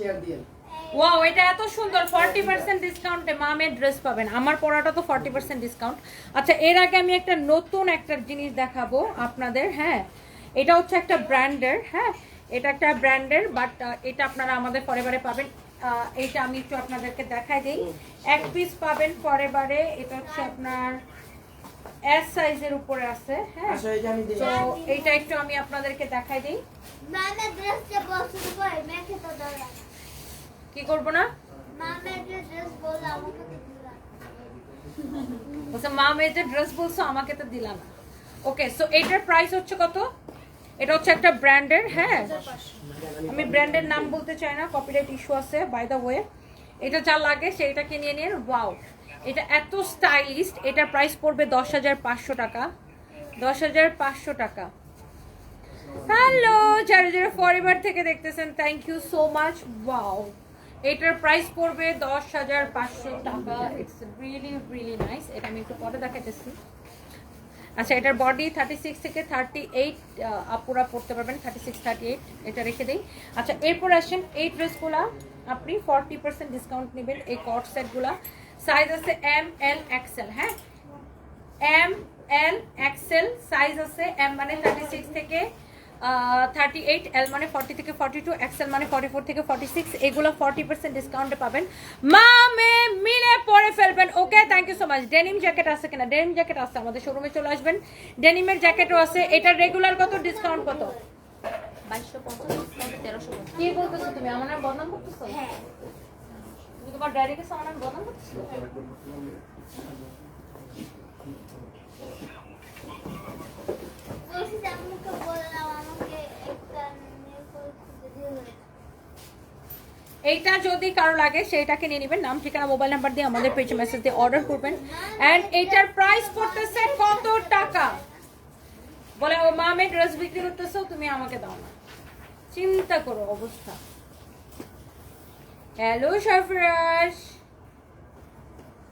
Share দিয়েন wow এটা এত সুন্দর 40% ডিসকাউন্টে মামের ড্রেস পাবেন। আমার পরাটা তো 40% ডিসকাউন্ট আচ্ছা এর আগে আমি একটা নতুন একটা জিনিস দেখাবো আপনাদের হ্যাঁ? এটা হচ্ছে একটা ব্র্যান্ডের হ্যাঁ? এটা একটা ব্র্যান্ডের বাট এটা আপনারা আমাদের পরেবারে পাবেন। এটা আমি একটু আপনাদেরকে দেখাই দিই। এক পিস পাবেন পরেবারে এটা হচ্ছে আপনার এস সাইজের উপরে আছে হ্যাঁ? এটা একটু আমি আপনাদেরকে দেখাই দিই। মামা ড্রেসটা বসে উপরে মেখে তো দাঁড়ায় কি করব না? মা মেয়ে যে ড্রেস বলছো আমাকে তো দিলা না। ওকে সো এটার প্রাইস হচ্ছে কত? এটা হচ্ছে একটা ব্র্যান্ডের হ্যাঁ? আমি ব্র্যান্ডের নাম বলতে চাই না কপিরাইট ইস্যু আছে বাই দ্য ওয়ে এটা যা লাগে সেইটাকে নিয়ে নিন ওয়াও এটা এত স্টাইলিস্ট এটার প্রাইস পড়বে দশ হাজার পাঁচশো টাকা। দশ হাজার পাঁচশো টাকা। হ্যালো যারা যারা ফরেভার থেকে দেখতেছেন thank you so much wow এটার প্রাইস পড়বে দশ হাজার পাঁচশো টাকা। ইটস রিয়েলি রিয়েলি নাইস এটা আমি একটু পরে দেখাতেছি আচ্ছা এটার বডি থার্টি সিক্স থেকে থার্টি এইট আপুরা পড়তে পারবেন। থার্টি সিক্স থার্টি এইট এটা রেখে দিই। আচ্ছা এরপর আসেন এই ড্রেসগুলা। আপনি ফর্টি পার্সেন্ট ডিসকাউন্ট নেবেন এই কট সেটগুলা সাইজ আছে এম এল এক্সেল হ্যাঁ? এম এল এক্সেল সাইজ আছে এম মানে থার্টি সিক্স থেকে থার্টি এইট এল মানে ফর্টি থেকে ফর্টি টু এক্সেল মানে ফর্টি ফোর থেকে ফর্টি সিক্স এগুলো ফর্টি পার্সেন্ট ডিসকাউন্টে পাবেন। মামে মিলে পরে ফেলবেন। Okay thank you so much denim jacket আছে কিনা? ডেনিম জ্যাকেট আছে আমাদের শোরুমে চলে আসবেন। ডেনিমের জ্যাকেটও আছে। এটার রেগুলার কত? ডিসকাউন্ট কত? বাইশশো পঞ্চাশ তেরোশো কি বলতেছো তুমি? আমার নাম বদনাম করতেছো? হ্যাঁ। তুমি তোমার ড্যাডিকে আমার নাম বদনাম করতেছো আমাকে বললাম আমাকে একটা নিয়ে করে দিলে এইটা যদি কারও লাগে সেইটাকে নিয়ে নেবেন। নাম ঠিকানা মোবাইল নাম্বার দিয়ে আমাদের পেজে মেসেজ দিয়ে অর্ডার করবেন। এন্ড এইটার প্রাইস পড়তেছে কত টাকা? বলে ও মা আমি ড্রেস বিক্রি করতেছো তুমি আমাকে দাও না। চিন্তা করো অবস্থা। হ্যালো সরফরাজ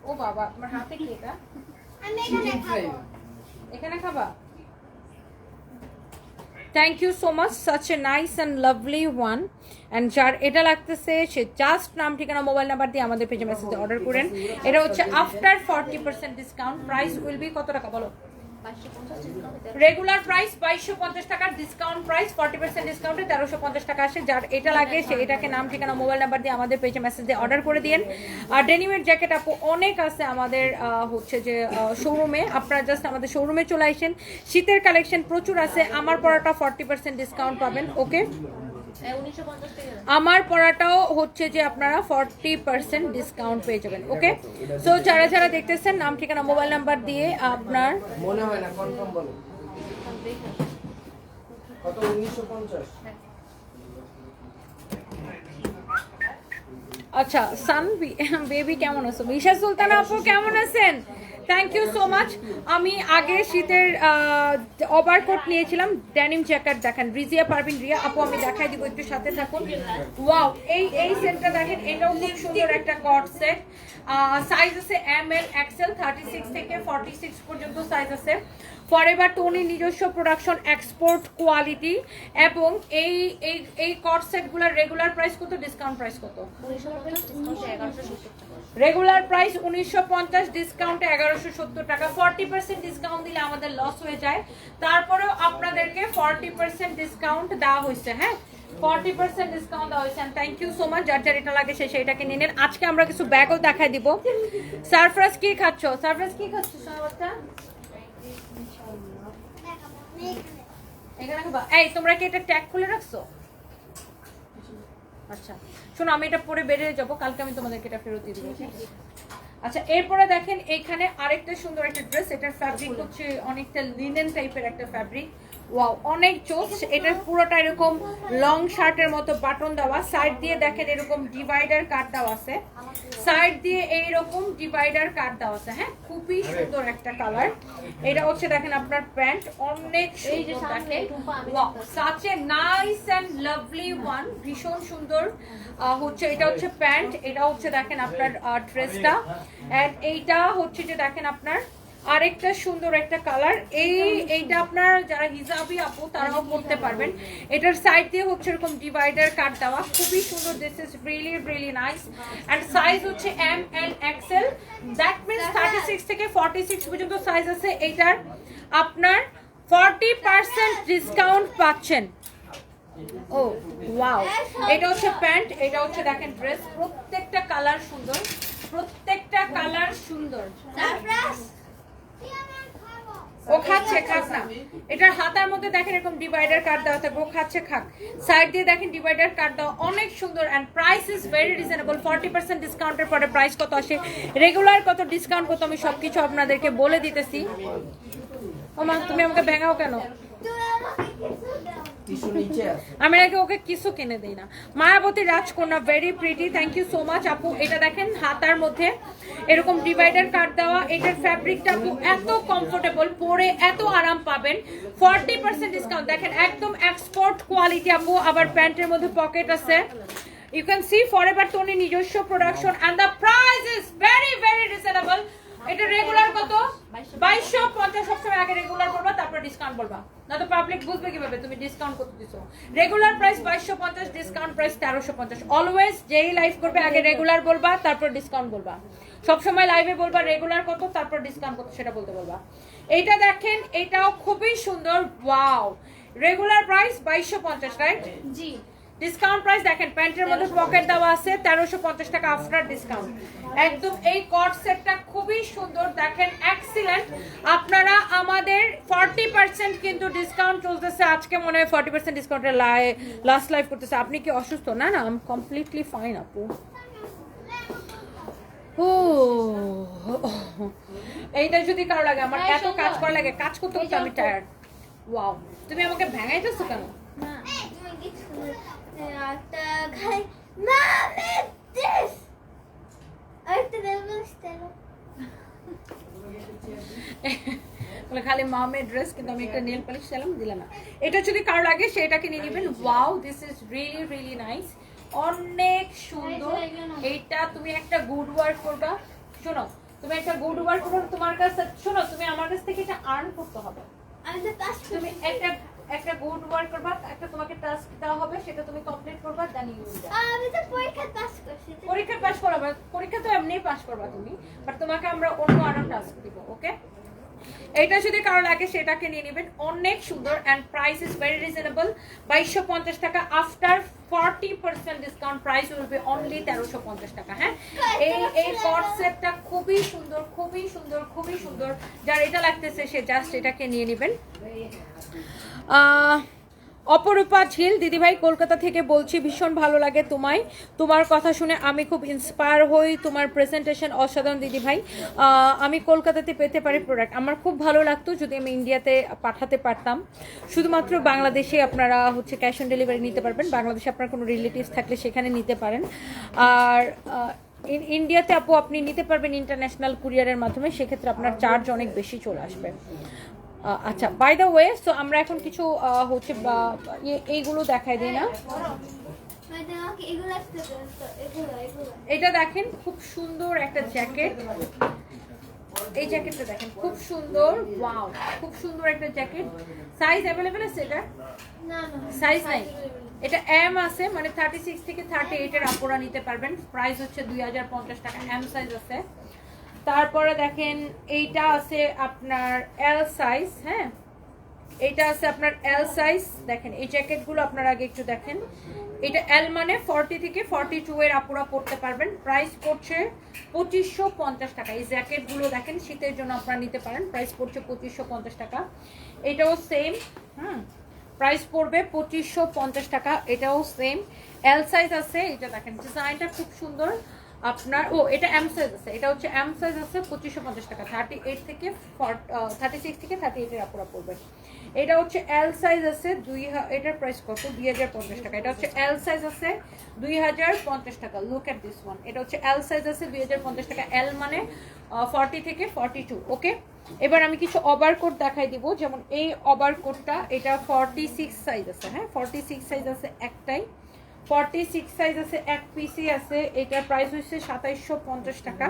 ও বাবা তোমার হাতে কি এটা? এখানে খাব এখানে খাবা? Thank you so much such a nice and lovely one and যার এটা লাগতেছে, সে জাস্ট নাম, ঠিকানা মোবাইল নাম্বার দিয়ে আমাদের পেজে মেসেজে অর্ডার করেন। এটা হচ্ছে after forty percent discount price will be কত টাকা? বলো। রেগুলার প্রাইস বাইশশো পঞ্চাশ টাকার ডিসকাউন্ট প্রাইস ফর্টি পার্সেন্ট ডিসকাউন্টে তেরোশো পঞ্চাশ টাকা আসে। যার এটা লাগে, সে এটাকে নাম, ঠিকানা মোবাইল নাম্বার দিয়ে আমাদের পেজে মেসেজ দিয়ে অর্ডার করে দিন আর ডেনিমের জ্যাকেট আপু, অনেক আছে আমাদের হচ্ছে যে শোরুমে আপনারা জাস্ট আমাদের শোরুমে চলে আসেন। শীতের কালেকশন প্রচুর আছে। আমার পড়াটা ফর্টি পার্সেন্ট ডিসকাউন্ট পাবেন ওকে আমার পড়াটাও হচ্ছে যে আপনারা ফর্টি পার্সেন্ট ডিসকাউন্ট পেয়ে যাবেন ওকে সো যারা যারা দেখতেছেন নাম ঠিকানা মোবাইল নাম্বার দিয়ে আপনার মনে হয় না কনফার্ম বলো। কত উনিশশো পঞ্চাশ? আচ্ছা সান বেবি কেমন আছো? বিশা সুলতানা আপু কেমন আছেন? থ্যাংক ইউ সো মাচ আমি আগে শীতের ওভার কোট নিয়েছিলাম ড্যানিম জ্যাকেট দেখেন, রিজিয়া পারবিন রিয়া আপু, আমি দেখাই দিব, একটু সাথে থাকুন। ওয়াও এই এই সেটটা দেখেন, এটাও খুব সুন্দর একটা কট সেট সাইজ আছে M L XL thirty six থেকে ফর্টি সিক্স পর্যন্ত সাইজ আছে। ফরএভার টোনির নিজস্ব প্রোডাকশন এক্সপোর্ট কোয়ালিটি এবং এই এই এই কট সেটগুলোর রেগুলার প্রাইস কত ডিসকাউন্ট প্রাইস কত? রেগুলার প্রাইস উনিশশো পঞ্চাশ ডিসকাউন্টে এগারোশো সত্তর টাকা। ফর্টি পার্সেন্ট ডিসকাউন্ট দিলে আমাদের লস হয়ে যায়। তারপরেও আপনাদেরকে ফর্টি পার্সেন্ট ডিসকাউন্ট দেওয়া হয়েছে হ্যাঁ? ফর্টি পার্সেন্ট ডিসকাউন্ট দেওয়া হয়েছে। থ্যাংক ইউ সো মাচ যার যার এটা লাগে সে সেইটাকে নিয়ে নেন। আজকে আমরা কিছু ব্যাগও দেখায় দিব। সারফরাজ কি খাচ্ছ? সারফরাজ কি খাচ্ছ সোনা এখানে এই তোমরা কি এটা ট্যাগ খুলে রাখছো? আচ্ছা শোনো আমি এটা পরে বেরিয়ে যাব। কালকে আমি তোমাদেরকে এটা ফেরত দিয়ে দেবো আচ্ছা এরপরে দেখেন এখানে আরেকটা সুন্দর একটা ড্রেস এটার ফ্যাব্রিক হচ্ছে অনেকটা লিনেন টাইপের একটা ফ্যাব্রিক ওয়াও অনেক জোস এটার পুরোটা এরকম লং শার্টের মতো বাটন দেওয়া সাইড দিয়ে দেখেন এরকম ডিভাইডার কাট দেওয়া আছে। সাইড দিয়ে এইরকম ডিভাইডার কাট দেওয়া আছে হ্যাঁ? খুবই সুন্দর একটা কালার এটা হচ্ছে দেখেন আপনার প্যান্ট। অনেক সুন্দর দেখেন নাইস অ্যান্ড লাভলি ওয়ান ভীষণ সুন্দর হচ্ছে, এটা হচ্ছে প্যান্ট। এটা হচ্ছে দেখেন আপনার ড্রেসটা এন্ড এইটা হচ্ছে যে দেখেন আপনার আরেকটা সুন্দর একটা কালার এই এইটা আপনার যারা হিজাবি আপু তারাও পড়তে পারবেন। এটার সাইড দিয়ে হচ্ছে এরকম ডিভাইডার কাট দেওয়া। খুবই সুন্দর। This is really really nice and size হচ্ছে M L XL that means thirty six থেকে ফর্টি সিক্স পর্যন্ত সাইজ আছে। এইটার আপনার ফর্টি পার্সেন্ট ডিসকাউন্ট পাচ্ছেন। ও ওয়াও এটা হচ্ছে প্যান্ট এটা হচ্ছে দেখেন ড্রেস প্রত্যেকটা কালার সুন্দর। প্রত্যেকটা কালার সুন্দর সারপ্রাইজ কি আমি খাব ও খাচ্ছে খাক না। এটার হাতার মধ্যে দেখেন এরকম ডিভাইডার কাট দেওয়া থাকবে ও খাচ্ছে খাক। সাইড দিয়ে দেখেন ডিভাইডার কাট দেওয়া অনেক সুন্দর and price is very reasonable forty percent ডিসকাউন্টের পরে প্রাইস কত আসে? রেগুলার কত ডিসকাউন্ট কত আমি সবকিছু আপনাদেরকে বলে দিতেছি। ও মা তুমি আমাকে ভেঙাও কেন? কিছু আমি আগে ওকে কিছু কিনে দেই না। মায়াবতী রাজকন্যা very pretty thank you so much আপু। এটা দেখেন হাতার মধ্যে। এরকম ডিভাইডার কাট দেওয়া, এটার ফ্যাব্রিকটা এত কমফোর্টেবল পরে এত আরাম পাবেন। ফর্টি পার্সেন্ট ডিসকাউন্ট দেখেন, একদম এক্সপোর্ট কোয়ালিটি আপু, আবার প্যান্টের মধ্যে পকেট আছে। You can see for ever Tony নিজস্ব production and the price is very very reasonable এটা রেগুলার কত? বাইশশো পঞ্চাশ সবসময় আগে রেগুলার বলবা তারপর ডিসকাউন্ট বলবা না তো পাবলিক বুঝবে কীভাবে তুমি ডিসকাউন্ট করতে দিছো। রেগুলার প্রাইস বাইশশো পঞ্চাশ ডিসকাউন্ট প্রাইস তেরোশো পঞ্চাশ। অলওয়েজ যেই লাইভ করবে, আগে রেগুলার বলবা, তারপর ডিসকাউন্ট বলবা। সবসময় লাইভে বলবা রেগুলার কত, তারপর ডিসকাউন্ট কত, সেটা বলতে বলবা। এইটা দেখেন, এটাও খুবই সুন্দর ওয়াও রেগুলার প্রাইস বাইশশো পঞ্চাশ রাইট জি। ডিসকাউন্ট প্রাইস দেখেন প্যান্টের মধ্যে পকেট দেওয়া আছে তেরোশো পঞ্চাশ টাকা আফটার ডিসকাউন্ট একদম এই কট সেটটা খুবই সুন্দর দেখেন এক্সিলেন্ট আপনারা আমাদের ফর্টি পার্সেন্ট কিন্তু ডিসকাউন্ট চলতেছে আজকে মনে হয় ফর্টি পার্সেন্ট ডিসকাউন্টের লাস্ট লাইভ করতেছে। আপনি কি অসুস্থ? না না আম কমপ্লিটলি ফাইন আপু। ও এইটা যদি কারও লাগে আমার হ্যাঁ, এত কাজ করা লাগে কাজ করতে করতে আমি টায়ার্ড ওয়াও তুমি আমাকে ভেঙাইতেছো কেন? না বলে খালি মামের ড্রেস কিন্তু আমি একটা নেল পালিশ চাইলাম দিলাম না। এটা যদি কারও লাগে সেটাকে নিয়ে নেবেন। Wow this is really really nice অনেক সুন্দর। এইটা তুমি একটা গুড ওয়ার্ক করবা। শোনো তুমি একটা গুড ওয়ার্ক করবে। তোমার কাছে শোনো তুমি আমার কাছ থেকে এটা আর্ন করতে হবে। তুমি একটা একটা গুড ওয়ার্ক করবা একটা তোমাকে টাস্ক দেওয়া হবে সেটা তুমি কমপ্লিট করবা দেন ইউ আমি তো পরীক্ষা পাস করছি। পরীক্ষা পাস করাবা পরীক্ষা তো এমনি পাস করবা তুমি বাট তোমাকে আমরা অন্য আরও টাস্ক দিব ওকে এটা যদি কারও লাগে, সেটাকে নিয়ে নেবেন। অনেক সুন্দর and price is very reasonable বাইশশো পঞ্চাশ টাকা after forty percent discount price will only তেরোশো পঞ্চাশ টাকা হ্যাঁ? এই এই কট সেটটা খুবই সুন্দর খুবই সুন্দর খুবই সুন্দর। যার এটা লাগতেছে, সে জাস্ট এটাকে নিয়ে নেবেন। অপরূপা ঝিল, দিদিভাই কলকাতা থেকে বলছি, ভীষণ ভালো লাগে তোমায়। তোমার কথা শুনে আমি খুব ইন্সপায়ার হই, তোমার প্রেজেন্টেশন অসাধারণ দিদিভাই। আমি কলকাতাতে পেতে পারি প্রোডাক্ট আমার খুব ভালো লাগতো যদি আমি ইন্ডিয়াতে পাঠাতে পারতাম। শুধুমাত্র বাংলাদেশে আপনারা হচ্ছে ক্যাশ অন ডেলিভারি নিতে পারবেন। বাংলাদেশে আপনার কোনো রিলেটিভস থাকলে সেখানে নিতে পারেন। আর ইন ইন্ডিয়াতে আপু আপনি নিতে পারবেন ইন্টারন্যাশনাল কুরিয়ারের মাধ্যমে। সেক্ষেত্রে আপনার চার্জ অনেক বেশি চলে আসবে। আচ্ছা বাই দ্য ওয়ে সো আমরা এখন কিছু হচ্ছে ইয়ে- এইগুলো দেখাই দিই না। এটা দেখেন, খুব সুন্দর একটা জ্যাকেট। এই জ্যাকেটটা দেখেন, খুব সুন্দর। ওয়াও খুব সুন্দর একটা জ্যাকেট। সাইজ অ্যাভেলেবেল আছে এটা? সাইজ নাই। এটা এম আছে মানে থার্টি সিক্স থেকে থার্টি এইটের আপুরা নিতে পারবেন। প্রাইস হচ্ছে দুই হাজার পঞ্চাশ টাকা। এম সাইজ আছে। তারপরে দেখেন এইটা আছে আপনার এল সাইজ হ্যাঁ? এটা আছে আপনার এল সাইজ দেখেন, এই জ্যাকেটগুলো আপনার আগে একটু দেখেন। এটা এল মানে ফর্টি থেকে ফর্টি টু এর আপুরা পড়তে পারবেন। প্রাইস পড়ছে পঁচিশশো পঞ্চাশ টাকা। এই জ্যাকেটগুলো দেখেন, শীতের জন্য আপনারা নিতে পারেন। প্রাইস পড়ছে পঁচিশশো পঞ্চাশ টাকা। এটাও সেম হুম? প্রাইস পড়বে পঁচিশশো পঞ্চাশ টাকা। এটাও সেম এল সাইজ আছে, এটা দেখেন ডিজাইনটা খুব সুন্দর। আপনার, ও, এটা এম সাইজ আছে, এটা হচ্ছে এম সাইজ আছে পঁচিশশো পঞ্চাশ টাকা থার্টি এইট থেকে থার্টি সিক্স থেকে থার্টি এইটের আপুরা পড়বে। এটা হচ্ছে এল সাইজ আছে দুই এটার প্রাইস কত? দুই হাজার পঞ্চাশ টাকা। এটা হচ্ছে এল সাইজ আছে দুই হাজার পঞ্চাশ টাকা লুক অ্যাট দিস ওয়ান এটা হচ্ছে এল সাইজ আছে দুই হাজার পঞ্চাশ টাকা এল মানে ফর্টি থেকে ফর্টি টু ওকে এবার আমি কিছু ওভার কোট দেখাই দিব, যেমন এই ওভার কোটটা এটা ফর্টি সিক্স সাইজ আছে হ্যাঁ? ফর্টি সিক্স সাইজ আছে একটাই। ফর্টি সিক্স সাইজ আছে এক পিসি আছে এটার প্রাইস হচ্ছে সাতাইশশো পঞ্চাশ টাকা।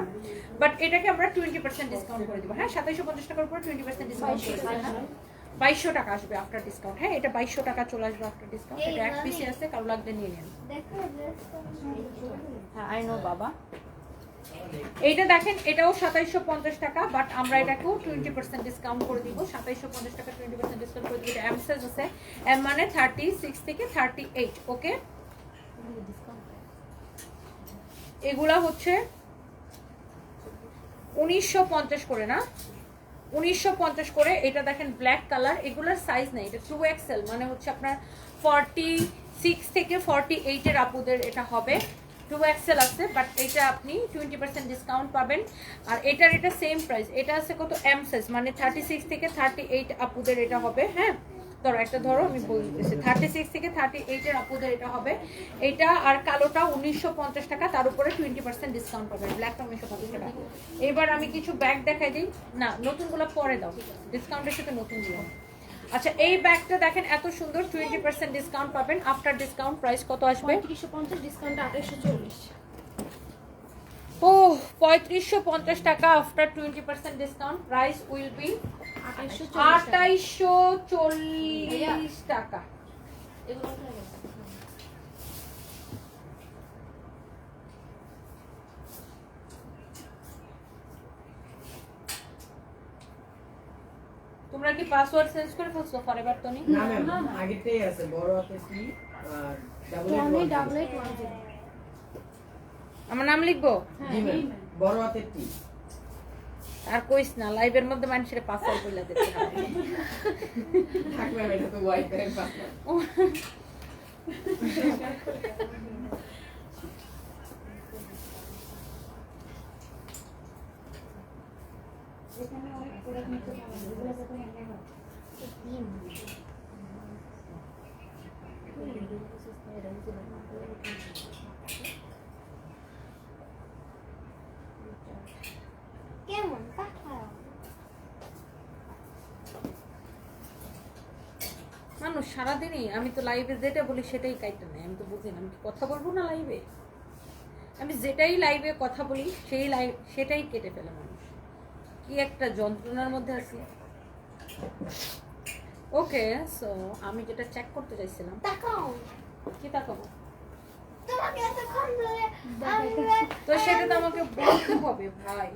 বাট এটাকে আমরা টোয়েন্টি পার্সেন্ট ডিসকাউন্ট করে দিব। হ্যাঁ সাতাইশশো পঞ্চাশ টাকার উপর টোয়েন্টি পার্সেন্ট ডিসকাউন্ট করে দিব বাইশশো টাকা আসবে আফটার ডিসকাউন্ট হ্যাঁ এটা বাইশশো টাকা চলে আসবে আফটার ডিসকাউন্ট এটা এক পিসি আছে কারও লাগলে নিয়ে নেন। হ্যাঁ আই নো বাবা। এইটা দেখেন এটাও সাতাইশশো পঞ্চাশ টাকা বাট আমরা এটাকেও টোয়েন্টি পার্সেন্ট ডিসকাউন্ট করে দিব। সাতাইশশো পঞ্চাশ টাকা টোয়েন্টি পার্সেন্ট ডিসকাউন্ট করে দিব। এটা এম সাইজ আছে। এম মানে থার্টি সিক্স থেকে থার্টি এইট ওকে এগুলা হচ্ছে উনিশশো পঞ্চাশ করে, না? উনিশশো পঞ্চাশ করে, এটা দেখেন ব্ল্যাক কালার এগুলার সাইজ নেই, এটা টু এক্সেল মানে হচ্ছে আপনার ফর্টি সিক্স থেকে ফর্টি এইটের আপুদের এটা হবে। টু এক্সেল আছে বাট এটা আপনি টোয়েন্টি পার্সেন্ট ডিসকাউন্ট পাবেন। আর এটার এটা সেম প্রাইস এটা আছে কত? এম সাইজ মানে থার্টি সিক্স থেকে থার্টি এইট আপুদের এটা হবে হ্যাঁ? ধরো, একটা ধরো, আমি বলতেছি থার্টি সিক্স থেকে থার্টি এইটের আপুদের এটা হবে। এটা আর কালোটা উনিশশো পঞ্চাশ টাকা, তার উপরে টোয়েন্টি পার্সেন্ট ডিসকাউন্ট পাবেন ব্ল্যাকটা উনিশশো পঞ্চাশ টাকা। এবার আমি কিছু ব্যাগ দেখাই দিই। না, নতুনগুলো পরে দাও ডিসকাউন্টের সাথে নতুন দিও। আচ্ছা এই ব্যাগটা দেখেন, এত সুন্দর টোয়েন্টি পার্সেন্ট ডিসকাউন্ট পাবেন। আফটার ডিসকাউন্ট প্রাইস কত আসবে? পঁয়ত্রিশশো পঞ্চাশ ডিসকাউন্ট আঠাশশো চল্লিশ। ও পঁয়ত্রিশশো পঞ্চাশ টাকা after twenty percent discount price will be আঠাশশো আটাইশশো চল্লিশ টাকা? তোমরা কি পাসওয়ার্ড চেঞ্জ করে ফেলছো ফরএভার টনি না ম্যাম আগেতেই আছে বড় হাতে ডাবল আমি ডাবল এইট ওয়ান জিরো আমার নাম লিখব? বড় হাতে টি আর কইস না লাইভের মধ্যে মানুষের পাসওয়ার্ড বলে দিতে হবে থাক এটা তো ওয়াইফাই এর পাসওয়ার্ড তাকাও মানুষ সারাদিনই আমি তো লাইভে যেটা বলি সেটাই কাইটা নেই আমি তো বুঝি না আমি কি কথা বলব না লাইভে আমি যেটাই লাইভে কথা বলি সেই লাইভ সেটাই কেটে ফেলে মানুষ। কি একটা যন্ত্রণার মধ্যে আছি। ওকে সো আমি যেটা চেক করতে চাইছিলাম। তাকাও। কি তাকাবো? তো সেটা তো আমাকে বলতে হবে ভাই।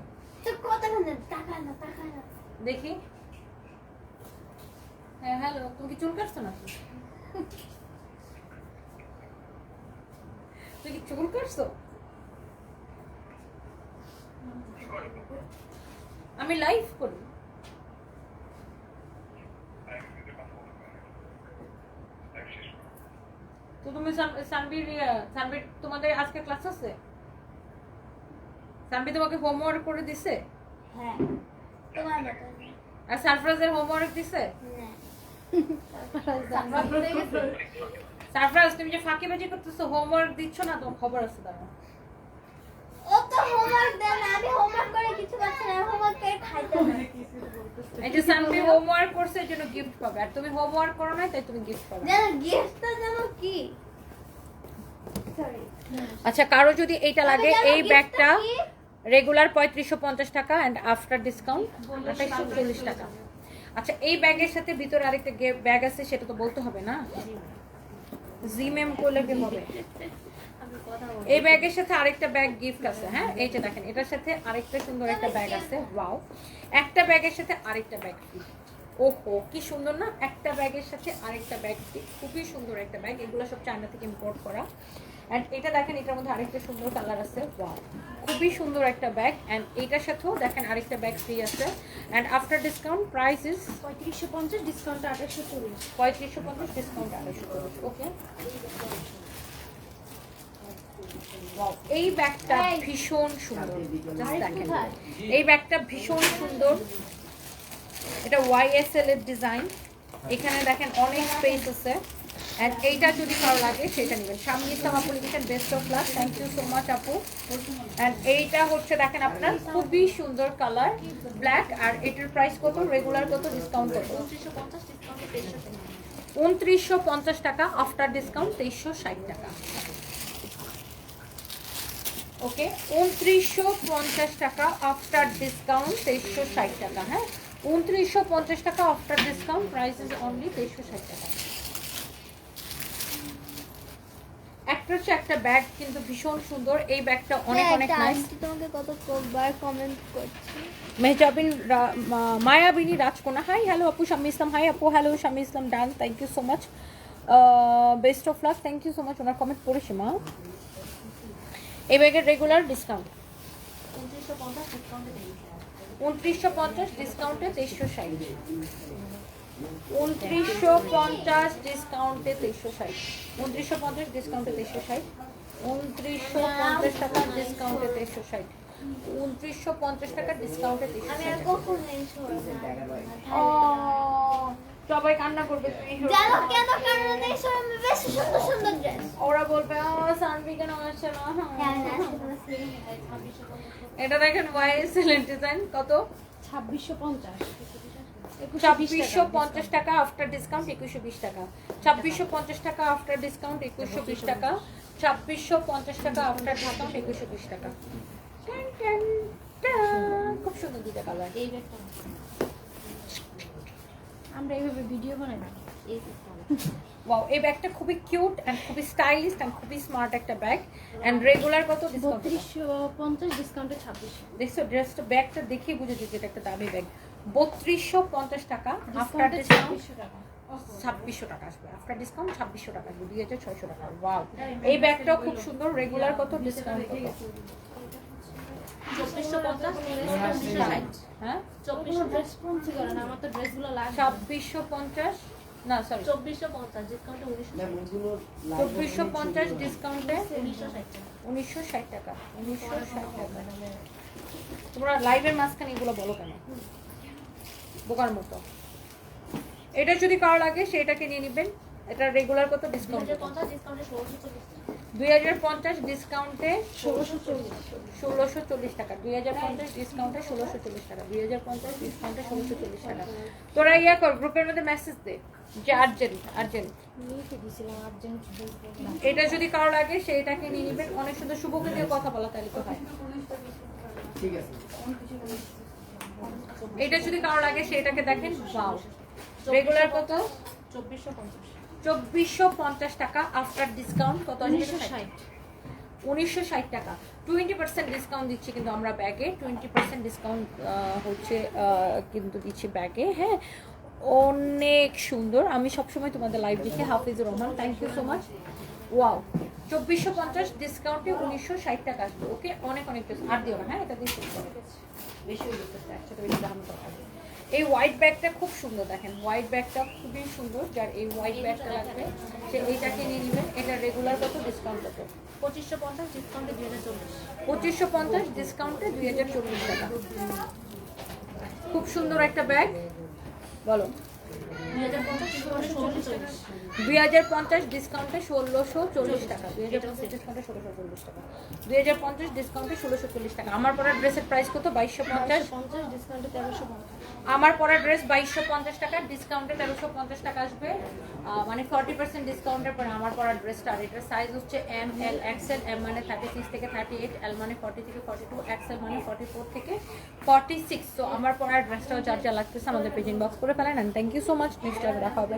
দেখি। হ্যাঁ হ্যালো তুমি কি চুল কাটছো নাকি? তুই কি চুল কাটছো? আমি লাইভ করি। তো তুমি সানবির সানবির তোমাদের আজকে ক্লাস আছে? সানবি তোমাকে হোমওয়ার্ক করে দিছে? হ্যাঁ তোমার আর সারপ্রাইজের হোমওয়ার্ক দিছে? না সারপ্রাইজ তুমি যে ফাঁকিবাজি করতেছো হোমওয়ার্ক দিচ্ছ না? তোমার খবর আছে দাঁড়া ও তো হোমওয়ার্ক দেয় না আমি হোমওয়ার্ক করে কিছু পাচ্ছি না হোমওয়ার্ক করে খাইতে এই যে সানবি হোমওয়ার্ক করছে এর জন্য গিফট পাবে। আর তুমি হোমওয়ার্ক করো না তাই তুমি গিফট পাবে। জানো গিফটটা জানো কি? সরি আচ্ছা কারও যদি এইটা লাগে এই ব্যাগটা রেগুলার পঁয়ত্রিশশো পঞ্চাশ টাকা অ্যান্ড আফটার ডিসকাউন্ট আঠাইশশো চল্লিশ টাকা। আচ্ছা এই ব্যাগের সাথে ভিতরে আরেকটা ব্যাগ আছে, সেটা তো বলতে হবে না? জিমেম করলে কি হবে? এই ব্যাগের সাথে আরেকটা ব্যাগ গিফট আছে হ্যাঁ? এই যে দেখেন, এটার সাথে আরেকটা সুন্দর একটা ব্যাগ আছে ওয়াও একটা ব্যাগের সাথে আরেকটা ব্যাগ ওহো, কি সুন্দর না? একটা ব্যাগের সাথে আরেকটা ব্যাগ খুবই সুন্দর একটা ব্যাগ, এগুলো সব চায়না থেকে ইম্পোর্ট করা। অ্যান্ড এটা দেখেন এটার মধ্যে আরেকটা সুন্দর কালার আছে। ওয়াও খুবই সুন্দর একটা ব্যাগ অ্যান্ড এটার সাথেও দেখেন আরেকটা ব্যাগ ফ্রি আছে। And after discount price is পঁয়ত্রিশশো পঞ্চাশ ডিসকাউন্ট আঠাশশো চল্লিশ। পঁয়ত্রিশশো পঞ্চাশ ডিসকাউন্ট আড়াইশো ওকে এই ব্যাগটা ভীষণ সুন্দর। দেখেন। এই ব্যাগটা ভীষণ সুন্দর। এটা ওয়াইএসএল এর ডিজাইন এখানে দেখেন অনেক স্পেস আছে। এন্ড এইটা যদি ভালো লাগে, সেটা নেবেন। সামনে ইসলাম আপু লিখেছেন best of luck thank you so much আপু। এন্ড এইটা হচ্ছে, দেখেন আপনার, খুবই সুন্দর কালার ব্ল্যাক আর এটার প্রাইস কত? রেগুলার কত? ডিসকাউন্ট কত? উনত্রিশশো পঞ্চাশ টাকা আফটার ডিসকাউন্ট তেইশশো ষাট টাকা। ওকে উনত্রিশশো পঞ্চাশ টাকা আফটার ডিসকাউন্ট তেইশশো ষাট টাকা হ্যাঁ? উনত্রিশশো পঞ্চাশ টাকা after discount price is only তেইশশো ষাট টাকা। একটা হচ্ছে একটা ব্যাগ কিন্তু ভীষণ সুন্দর। এই ব্যাগটা অনেক হ্যাঁ, অনেক নাইস তোমাকে কত বার কমেন্ট করছে। মেহজাবিন রা- মায়াবিনী রাজকোনা। হাই হ্যালো আপু শামি ইসলাম। হাই আপু hello Shami Islam done thank you so much best of luck thank you so much owner comment পড়েছি মা এই ব্যাগের রেগুলার ডিসকাউন্ট উনত্রিশশো পঞ্চাশ ডিসকাউন্টে দিই উনত্রিশশো পঞ্চাশ ডিসকাউন্টে তেইশশো ষাট। উনত্রিশশো পঞ্চাশ ডিসকাউন্টে তেইশশো ষাট। উনত্রিশশো পঞ্চাশ ডিসকাউন্টে তেইশশো ষাট। উনত্রিশশো পঞ্চাশ টাকা ডিসকাউন্টে তেইশশো ষাট। উনত্রিশশো পঞ্চাশ টাকা ডিসকাউন্টে সবাই কান্না করবে ওরা বলবে না? হ্যাঁ এটা দেখেন ওয়াই ডিজাইন কত? ছাব্বিশশো পঞ্চাশ। ছাব্বিশশো পঞ্চাশ টাকা আফটার ডিসকাউন্ট একুশশো বিশ টাকা। ছাব্বিশশো পঞ্চাশ টাকা আফটার ডিসকাউন্ট একুশশো বিশ টাকা। ছাব্বিশশো পঞ্চাশ টাকা আফটার ডিসকাউন্ট একুশশো বিশ টাকা। খুব সুন্দর দুটা কালার এই আমরা এইভাবে ভিডিও বানাই না। এই ওয়াও এই ব্যাগটা খুবই কিউট অ্যান্ড খুবই স্টাইলিশ অ্যান্ড খুবই স্মার্ট একটা ব্যাগ. অ্যান্ড রেগুলার কত ডিসকাউন্ট বত্রিশশো পঞ্চাশ ডিসকাউন্টে ছাব্বিশশো। দেখছ ড্রেসটা ব্যাগটা দেখেই বুঝে যেতে এটা একটা দামি ব্যাগ। বত্রিশশো পঞ্চাশ টাকা আফটার ডিসকাউন্ট ছাব্বিশশো টাকা। ছাব্বিশশো টাকা আসবে। আফটার ডিসকাউন্ট ছাব্বিশশো টাকা আসবে টাকা। ওয়াও এই ব্যাগটাও খুব সুন্দর রেগুলার কত ডিসকাউন্ট হ্যাঁ আমার তো ড্রেসগুলো লাগবে। না সরি চব্বিশশো পঞ্চাশ ডিসকাউন্টে উনিশশো ম্যাম ওগুলো live চব্বিশশো পঞ্চাশ ডিসকাউন্টে উনিশশো ষাট টাকা উনিশশো ষাট টাকা। উনিশশো তোমরা লাইভের মাঝখানে এগুলো বলো কেন? বোকার মতো। এটা যদি কারও লাগে সেটাকে নিয়ে নেবেন। এটা রেগুলার কত? ডিসকাউন্ট দুই হাজার পঞ্চাশ ডিসকাউন্টে ষোলোশো চল্লিশ। ষোলোশো চল্লিশ টাকা। দুই হাজার পঞ্চাশ ডিসকাউন্টে ষোলোশো চল্লিশ টাকা। দুই হাজার পঞ্চাশ ডিসকাউন্টে ষোলোশো চল্লিশ টাকা। তোরা ইয়া কর গ্রুপের মধ্যে মেসেজ দে যে আর্জেন্ট আর্জেন্ট এটা যদি কারও লাগে সেটাকে নিয়ে নেবেন। অনেক সুন্দর শুভকে দিয়ে কথা বলা তাহলে তো হয়। ঠিক আছে। এটা যদি কারও লাগে সেটাকে দেখেন রেগুলার কত? চব্বিশশো পঞ্চাশ। চব্বিশশো পঞ্চাশ টাকা আফটার ডিসকাউন্ট কত উনিশশো ষাট। উনিশশো ষাট টাকা। টোয়েন্টি পার্সেন্ট ডিসকাউন্ট দিচ্ছি কিন্তু আমরা ব্যাগে টোয়েন্টি পার্সেন্ট ডিসকাউন্ট হচ্ছে কিন্তু দিচ্ছি ব্যাগে হ্যাঁ? অনেক সুন্দর। আমি সবসময় তোমাদের লাইভ দেখি। Hafizur Rahman thank you so much wow চব্বিশশো পঞ্চাশ ডিসকাউন্টে উনিশশো ষাট টাকা আসবে। ওকে অনেক অনেক। আর দিও না হ্যাঁ? এটা দিয়ে করে। বেশি একসাথে বেশি দাম নেই। এই হোয়াইট ব্যাগটা খুব সুন্দর দেখেন হোয়াইট ব্যাগটা খুবই সুন্দর যার এই হোয়াইট ব্যাগটা লাগবে সে এইটাকে নিয়ে নেবেন এটা রেগুলার কত ডিসকাউন্ট কত পঁচিশশো পঞ্চাশ ডিসকাউন্টে দুই হাজার চল্লিশ পঁচিশশো পঞ্চাশ ডিসকাউন্টে দুই হাজার চল্লিশ টাকা। খুব সুন্দর একটা ব্যাগ বলো। দুই হাজার পঞ্চাশ ডিসকাউন্টে ষোলোশো চল্লিশ টাকা। দুই হাজার পঞ্চাশ ডিসকাউন্টে ষোলোশো চল্লিশ টাকা। দুই হাজার পঞ্চাশ ডিসকাউন্টে ষোলোশো চল্লিশ টাকা। আমার পরা ড্রেসের প্রাইস কত? বাইশশো পঞ্চাশ। পঞ্চাশ ডিসকাউন্টে তেরোশো আমার পরা ড্রেস বাইশশো পঞ্চাশ টাকা। ডিসকাউন্টে তেরোশো পঞ্চাশ টাকা আসবে। মানে ফর্টি পার্সেন্ট ডিসকাউন্টের পরে আমার পরা ড্রেসটা আর এটার সাইজ হচ্ছে এম এল এক্সেল এম মানে থার্টি সিক্স থেকে থার্টি এইট এল মানে ফর্টি থেকে ফর্টি টু এক্সেল মানে ফর্টি ফোর থেকে ফর্টি সিক্স তো আমার পরা ড্রেসটাও যার যা লাগতেছে আমাদের পেজিং বক্স করে ফেলেন। And thank you so much next time দেখা হবে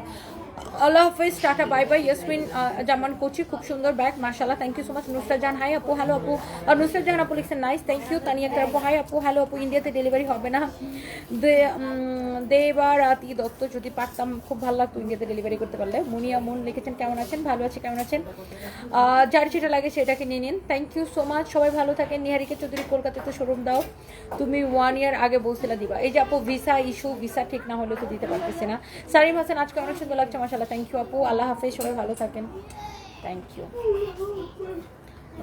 আল্লাহ হাফিজ tata bye bye Yasmin Zaman Kochi খুব সুন্দর ব্যাগ মাশাল্লাহ thank you so much Nusrat Jan hi আপু হ্যালো আপু. আর নুসরাত জাহান আপু লিখছেন nice thank you Tania Akter আপু হাই আপু হ্যালো আপু ইন্ডিয়াতে ডেলিভারি হবে না। দে উম, দেবারাতি দত্ত যদি পারতাম খুব ভালো লাগতো ইন্ডিয়াতে ডেলিভারি করতে পারলে। মুনিয়া মন লিখেছেন কেমন আছেন? ভালো আছি কেমন আছেন? যার যেটা লাগে সেটাকে নিয়ে নিন। থ্যাংক ইউ সো মাচ সবাই ভালো থাকেন। নিহারিকা চৌধুরী কলকাতাতে শোরুম দাও। তুমি ওয়ান ইয়ার আগে বলছিলা দিবা। এই যে আপু ভিসা ইস্যু ভিসা ঠিক না হলে তো দিতে পারতেছি না। সারিম হাসান, আজকে অনেক সুন্দর লাগছে মাসাল্লাহ থ্যাংক ইউ আপু। আল্লাহ হাফেজ, সবাই ভালো থাকেন। থ্যাংক ইউ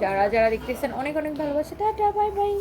যারা যারা দেখতেছেন, অনেক অনেক ভালোবাসে। Tata bye by